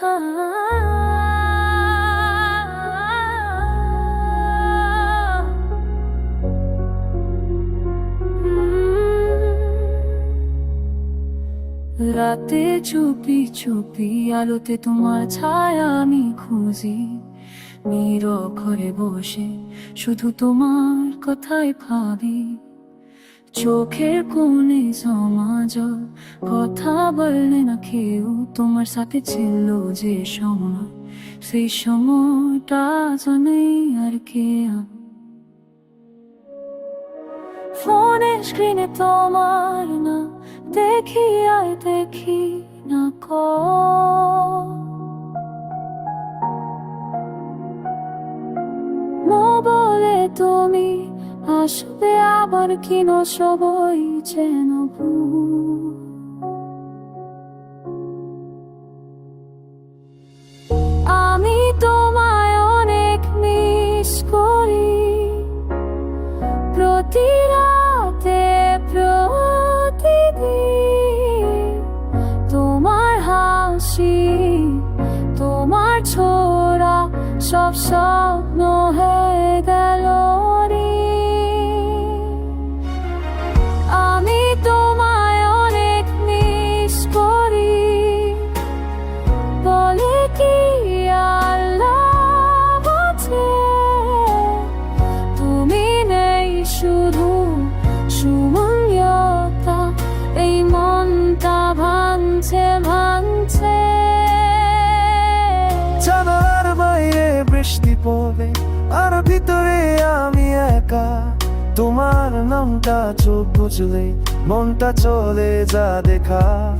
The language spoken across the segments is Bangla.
রাতে চুপি চুপি আলোতে তোমার ছায়া আমি খুঁজি নীরব ঘরে বসে শুধু তোমার কথাই ভাবি চোখের কোণে সমাজ কথা বললে না কেউ, তোমার সাথে ছিল যে সময়। সেই সময়টা জানে আর কে ফোনে স্ক্রিনে তোমার না, দেখি আর দেখি না ক বলে তুমি আসবে আবার কিন সবই যেন। আমি তোমায় অনেক মিস করি প্রতি রাতে তোমার হাসি, তোমার ছোড়া সব স্বপ্ন হয়ে গেল বৃষ্টি পড়ে আর ভিতরে আমি একা। তোমার নামটা চোখ বুঝলে, মনটা চলে যা দেখা।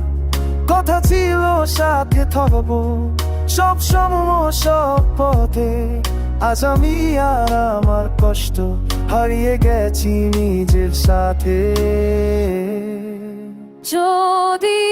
কথা ছিল, সাথে থাকব। সব সময় সব পথে। আজ আমি আর আমার কষ্ট হারিয়ে গেছি নিজের সাথে। যদি